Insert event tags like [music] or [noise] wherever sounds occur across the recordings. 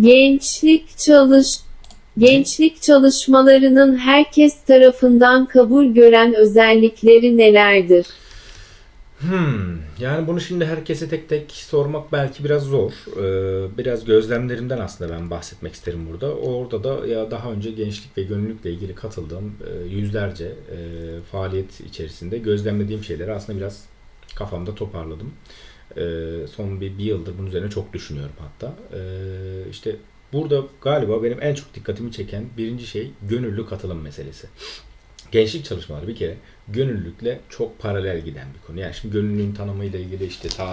Gençlik çalış Gençlik çalışmalarının herkes tarafından kabul gören özellikleri nelerdir? Hmm, yani bunu şimdi herkese tek tek sormak belki biraz zor. Ee, biraz gözlemlerimden aslında ben bahsetmek isterim burada. Orada da ya daha önce gençlik ve gönüllülükle ilgili katıldığım e, yüzlerce e, faaliyet içerisinde gözlemlediğim şeyleri aslında biraz kafamda toparladım. Ee, son bir, bir yıldır bunun üzerine çok düşünüyorum hatta. Ee, işte burada galiba benim en çok dikkatimi çeken birinci şey gönüllü katılım meselesi. Gençlik çalışmaları bir kere gönüllülükle çok paralel giden bir konu. Yani şimdi gönüllülüğün tanımıyla ilgili işte ta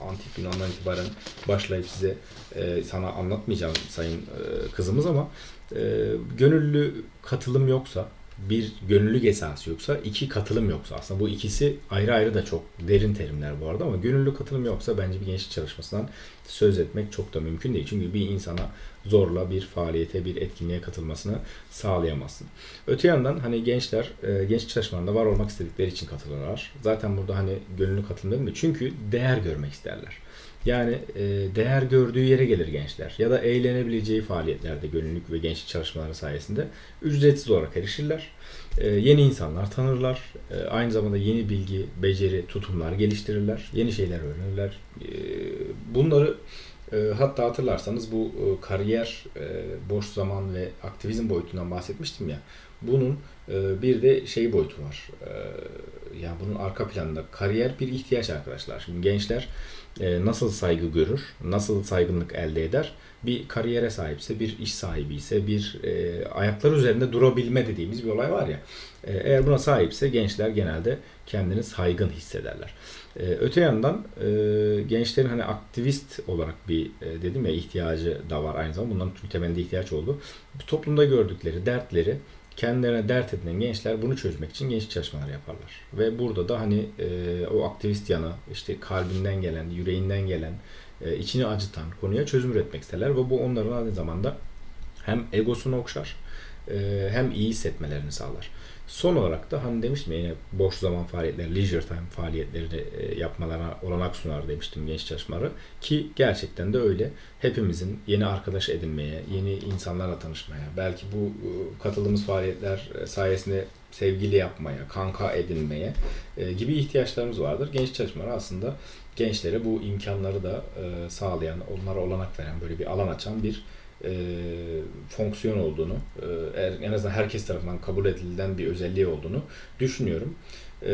antik Yunan'dan itibaren başlayıp size e, sana anlatmayacağım sayın e, kızımız ama e, gönüllü katılım yoksa bir gönüllülük esası yoksa iki katılım yoksa aslında bu ikisi ayrı ayrı da çok derin terimler bu arada ama gönüllü katılım yoksa bence bir gençlik çalışmasından söz etmek çok da mümkün değil. Çünkü bir insana zorla bir faaliyete, bir etkinliğe katılmasını sağlayamazsın. Öte yandan hani gençler e, genç çalışmalarında var olmak istedikleri için katılırlar. Zaten burada hani gönüllü katılım dedim mi? Çünkü değer görmek isterler. Yani e, değer gördüğü yere gelir gençler. Ya da eğlenebileceği faaliyetlerde gönüllülük ve gençlik çalışmaları sayesinde ücretsiz olarak erişirler. E, yeni insanlar tanırlar. Aynı zamanda yeni bilgi, beceri, tutumlar geliştirirler. Yeni şeyler öğrenirler. Bunları hatta hatırlarsanız bu e, kariyer, e, boş zaman ve aktivizm boyutundan bahsetmiştim ya. Bunun e, bir de şey boyutu var. Yani bunun arka planında kariyer bir ihtiyaç arkadaşlar. Şimdi gençler nasıl saygı görür, nasıl saygınlık elde eder? Bir kariyere sahipse, bir iş sahibi ise, bir e, ayakları üzerinde durabilme dediğimiz bir olay var ya. E, eğer buna sahipse gençler genelde kendini saygın hissederler. E, öte yandan e, gençlerin hani aktivist olarak bir e, dedim ya ihtiyacı da var aynı zamanda. Bunların tüm temelinde ihtiyaç oldu. Bu toplumda gördükleri dertleri kendilerine dert edinen gençler bunu çözmek için gençlik çalışmaları yaparlar. Ve burada da hani e, o aktivist yanı, işte kalbinden gelen, yüreğinden gelen, e, içini acıtan konuya çözüm üretmek isterler. Ve bu onların aynı zamanda hem egosunu okşar, e, hem iyi hissetmelerini sağlar. Son olarak da hani demiştim yine boş zaman faaliyetleri, leisure time faaliyetlerini e, yapmalarına olanak sunar demiştim genç çalışmaları. Ki gerçekten de öyle. Hepimizin yeni arkadaş edinmeye, yeni insanlarla tanışmaya, belki bu e, katıldığımız faaliyetler sayesinde sevgili yapmaya, kanka edinmeye gibi ihtiyaçlarımız vardır. Genç çalışmaları aslında gençlere bu imkanları da sağlayan, onlara olanak veren, böyle bir alan açan bir e, fonksiyon olduğunu, e, en azından herkes tarafından kabul edilen bir özelliği olduğunu düşünüyorum. E,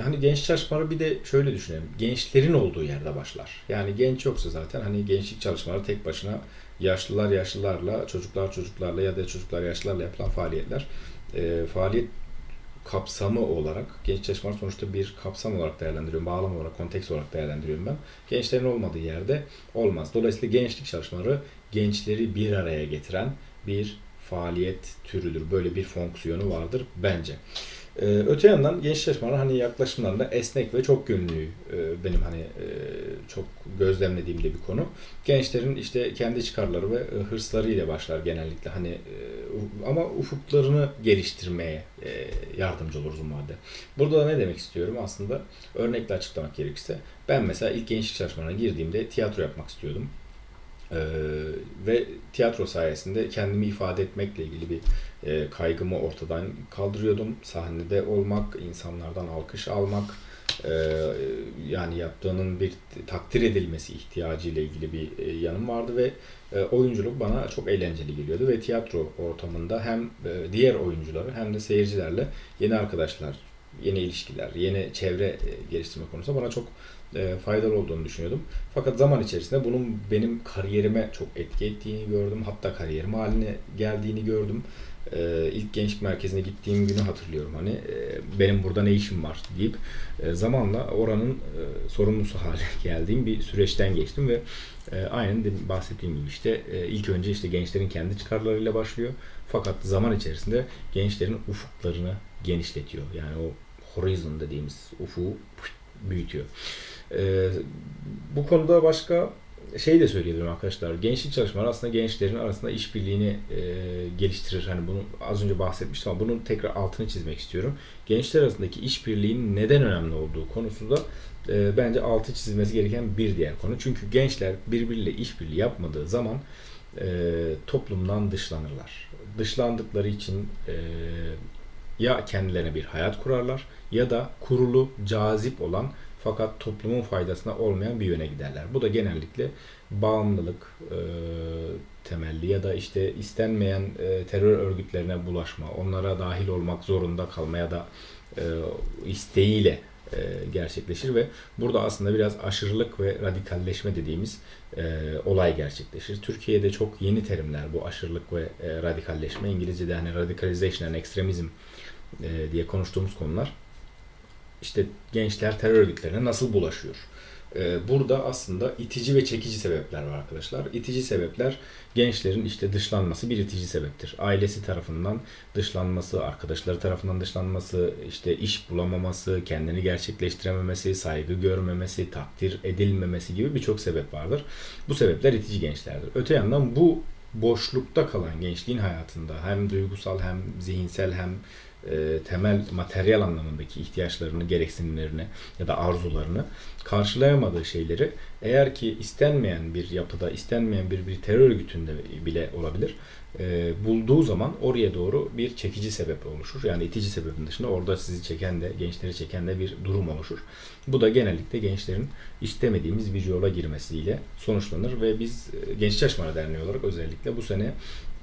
hani genç çalışmaları bir de şöyle düşünelim. Gençlerin olduğu yerde başlar. Yani genç yoksa zaten hani gençlik çalışmaları tek başına yaşlılar yaşlılarla, çocuklar çocuklarla ya da çocuklar yaşlılarla yapılan faaliyetler. E, faaliyet kapsamı olarak genç çalışmalar sonuçta bir kapsam olarak değerlendiriyorum. Bağlam olarak, konteks olarak değerlendiriyorum ben. Gençlerin olmadığı yerde olmaz. Dolayısıyla gençlik çalışmaları gençleri bir araya getiren bir faaliyet türüdür. Böyle bir fonksiyonu vardır bence. Ee, öte yandan genç çalışmalar hani yaklaşımlarında esnek ve çok yönlü e, benim hani e, çok gözlemlediğim de bir konu. Gençlerin işte kendi çıkarları ve e, hırslarıyla başlar genellikle hani e, ama ufuklarını geliştirmeye e, yardımcı olur vadede. Burada da ne demek istiyorum aslında örnekle açıklamak gerekirse ben mesela ilk gençlik çalışmalarına girdiğimde tiyatro yapmak istiyordum. Ee, ve tiyatro sayesinde kendimi ifade etmekle ilgili bir e, kaygımı ortadan kaldırıyordum. Sahnede olmak, insanlardan alkış almak, e, yani yaptığının bir takdir edilmesi ihtiyacı ile ilgili bir e, yanım vardı ve e, oyunculuk bana çok eğlenceli geliyordu ve tiyatro ortamında hem e, diğer oyuncuları hem de seyircilerle yeni arkadaşlar, yeni ilişkiler, yeni çevre e, geliştirme konusunda bana çok e, faydalı olduğunu düşünüyordum. Fakat zaman içerisinde bunun benim kariyerime çok etki ettiğini gördüm. Hatta kariyerim haline geldiğini gördüm. E, ilk gençlik merkezine gittiğim günü hatırlıyorum. Hani e, benim burada ne işim var deyip e, zamanla oranın e, sorumlusu [laughs] hale geldiğim bir süreçten geçtim ve e, aynen de bahsettiğim gibi işte e, ilk önce işte gençlerin kendi çıkarlarıyla başlıyor. Fakat zaman içerisinde gençlerin ufuklarını genişletiyor. Yani o horizon dediğimiz ufuğu büyütüyor. Ee, bu konuda başka şey de söyleyebilirim arkadaşlar. Gençlik çalışmaları aslında gençlerin arasında işbirliğini e, geliştirir. Hani bunu az önce bahsetmiştim ama bunun tekrar altını çizmek istiyorum. Gençler arasındaki işbirliğinin neden önemli olduğu konusunda e, bence altı çizilmesi gereken bir diğer konu. Çünkü gençler birbiriyle işbirliği yapmadığı zaman e, toplumdan dışlanırlar. Dışlandıkları için e, ya kendilerine bir hayat kurarlar ya da kurulu, cazip olan fakat toplumun faydasına olmayan bir yöne giderler. Bu da genellikle bağımlılık e, temelli ya da işte istenmeyen e, terör örgütlerine bulaşma, onlara dahil olmak zorunda kalma ya da e, isteğiyle e, gerçekleşir ve burada aslında biraz aşırılık ve radikalleşme dediğimiz e, olay gerçekleşir. Türkiye'de çok yeni terimler bu aşırılık ve e, radikalleşme. İngilizce'de hani radicalization and extremism e, diye konuştuğumuz konular. İşte gençler terör örgütlerine nasıl bulaşıyor? E, burada aslında itici ve çekici sebepler var arkadaşlar. İtici sebepler gençlerin işte dışlanması bir itici sebeptir. Ailesi tarafından dışlanması, arkadaşları tarafından dışlanması, işte iş bulamaması, kendini gerçekleştirememesi, saygı görmemesi, takdir edilmemesi gibi birçok sebep vardır. Bu sebepler itici gençlerdir. Öte yandan bu boşlukta kalan gençliğin hayatında hem duygusal hem zihinsel hem e, temel materyal anlamındaki ihtiyaçlarını, gereksinimlerini ya da arzularını karşılayamadığı şeyleri eğer ki istenmeyen bir yapıda, istenmeyen bir, bir terör örgütünde bile olabilir e, bulduğu zaman oraya doğru bir çekici sebep oluşur. Yani itici sebebin dışında orada sizi çeken de, gençleri çeken de bir durum oluşur. Bu da genellikle gençlerin istemediğimiz bir yola girmesiyle sonuçlanır ve biz e, Genç Çalışmalar Derneği olarak özellikle bu sene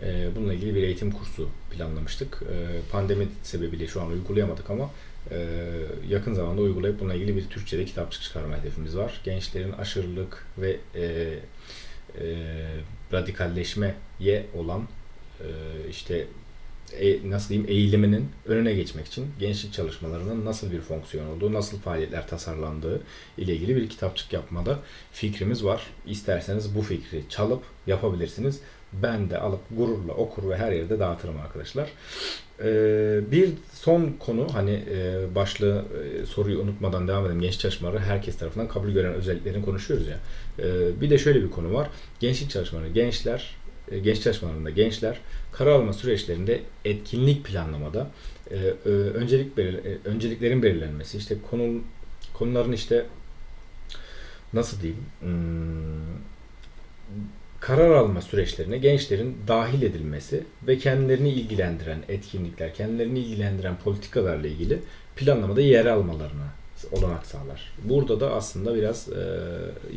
e, bununla ilgili bir eğitim kursu planlamıştık. E, pandemi sebebiyle şu an uygulayamadık ama yakın zamanda uygulayıp bununla ilgili bir Türkçe'de kitapçık çıkarma hedefimiz var. Gençlerin aşırılık ve e, e, radikalleşmeye olan e, işte e, nasıl diyeyim eğiliminin önüne geçmek için gençlik çalışmalarının nasıl bir fonksiyon olduğu, nasıl faaliyetler tasarlandığı ile ilgili bir kitapçık yapmada fikrimiz var. İsterseniz bu fikri çalıp yapabilirsiniz. Ben de alıp gururla okur ve her yerde dağıtırım arkadaşlar. Ee, bir son konu hani e, başlığı e, soruyu unutmadan devam edelim. Genç çalışmaları herkes tarafından kabul gören özelliklerini konuşuyoruz ya. Ee, bir de şöyle bir konu var. Gençlik çalışmaları, gençler, e, genç çalışmalarında gençler karar alma süreçlerinde etkinlik planlamada e, e, öncelik belir- e, önceliklerin belirlenmesi, işte konu konuların işte nasıl diyeyim hmm, karar alma süreçlerine gençlerin dahil edilmesi ve kendilerini ilgilendiren etkinlikler, kendilerini ilgilendiren politikalarla ilgili planlamada yer almalarına olanak sağlar. Burada da aslında biraz e,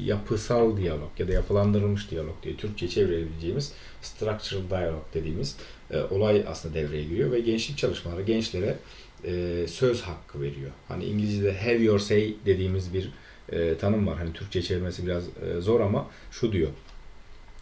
yapısal diyalog ya da yapılandırılmış diyalog diye Türkçe çevirebileceğimiz structural dialog dediğimiz e, olay aslında devreye giriyor ve gençlik çalışmaları gençlere e, söz hakkı veriyor. Hani İngilizce'de have your say dediğimiz bir e, tanım var. Hani Türkçe çevirmesi biraz e, zor ama şu diyor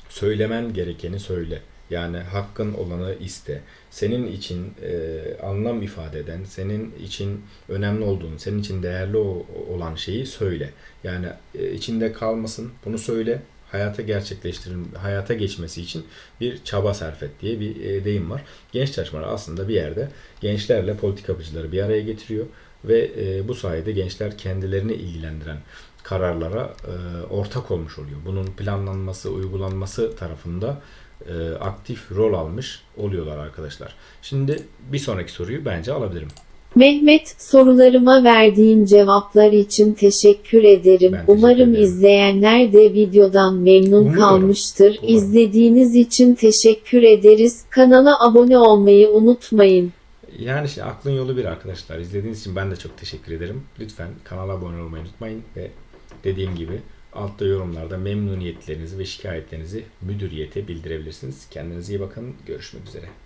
söylemen gerekeni söyle. Yani hakkın olanı iste. Senin için e, anlam ifade eden, senin için önemli olduğunu, senin için değerli o- olan şeyi söyle. Yani e, içinde kalmasın, bunu söyle. Hayata gerçekleştirin, hayata geçmesi için bir çaba sarf et diye bir e, deyim var. Genç çalışmalar aslında bir yerde gençlerle politik yapıcıları bir araya getiriyor ve e, bu sayede gençler kendilerini ilgilendiren kararlara e, ortak olmuş oluyor. Bunun planlanması, uygulanması tarafında e, aktif rol almış oluyorlar arkadaşlar. Şimdi bir sonraki soruyu bence alabilirim. Mehmet, sorularıma verdiğin cevaplar için teşekkür ederim. Ben teşekkür Umarım ederim. izleyenler de videodan memnun Umuyorum. kalmıştır. Umarım. İzlediğiniz için teşekkür ederiz. Kanala abone olmayı unutmayın. Yani işte aklın yolu bir arkadaşlar. İzlediğiniz için ben de çok teşekkür ederim. Lütfen kanala abone olmayı unutmayın ve dediğim gibi altta yorumlarda memnuniyetlerinizi ve şikayetlerinizi müdüriyete bildirebilirsiniz. Kendinize iyi bakın. Görüşmek üzere.